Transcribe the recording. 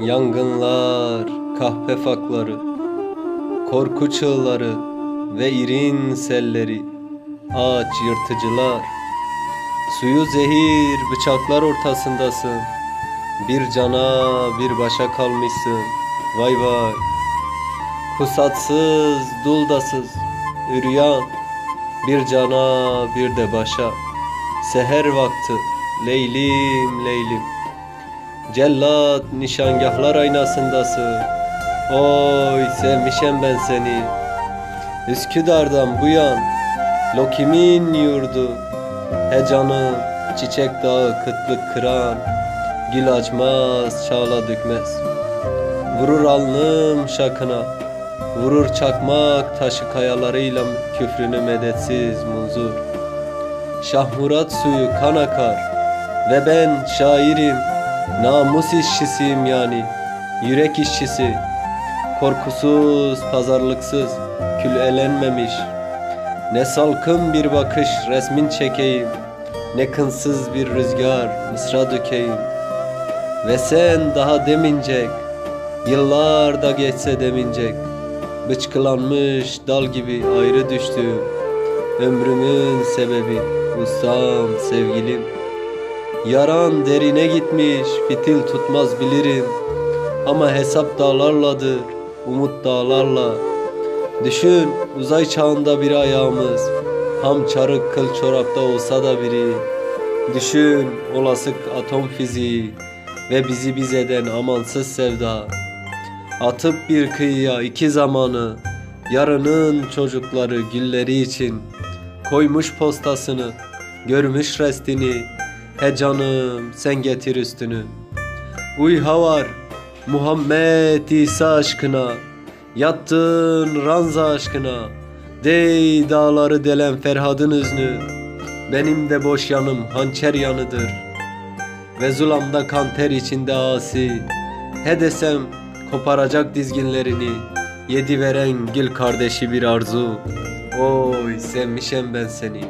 Yangınlar, kahpe fakları, korku çığları ve irin selleri, ağaç yırtıcılar, suyu zehir bıçaklar ortasındasın. Bir cana bir başa kalmışsın, vay vay. Pusatsız, duldasız, üryan, bir cana bir de başa. Seher vakti, leylim leylim. Cellat nişangahlar aynasındasın. Oy sevmişem ben seni. Üsküdar'dan bu yan, Lokimin yurdu. He canım, çiçek dağı kıtlık kıran, Gül açmaz, çağla dökmez. Vurur alnım şakına, Vurur çakmak taşı kayalarıyla küfrünü medetsiz munzur. Şah Murat suyu kan akar ve ben şairim, namus işçisiyim yani, yürek işçisi. Korkusuz, pazarlıksız, kül elenmemiş. Ne salkın bir bakış resmin çekeyim, ne kınsız bir rüzgar mısra dökeyim. Ve sen daha demincek, yıllar da geçse demincek, bıçkılanmış dal gibi ayrı düştüm. Ömrümün sebebi ustam sevgilim. Yaran derine gitmiş fitil tutmaz bilirim. Ama hesap dağlarladır umut dağlarla. Düşün uzay çağında bir ayağımız Ham çarık kıl çorapta olsa da biri Düşün olası atom fiziği Ve bizi biz eden amansız sevda Atıp bir kıyıya iki zamanı Yarının çocukları gülleri için Koymuş postasını Görmüş restini. He canım sen getir üstünü. Uy havar Muhammed İsa aşkına. Yattın ranza aşkına. Dey dağları delen Ferhad'ın üznü Benim de boş yanım hançer yanıdır. Ve zulamda kan ter içinde asi. He desem koparacak dizginlerini. Yedi veren gül kardeşi bir arzu Oy sevmişem ben seni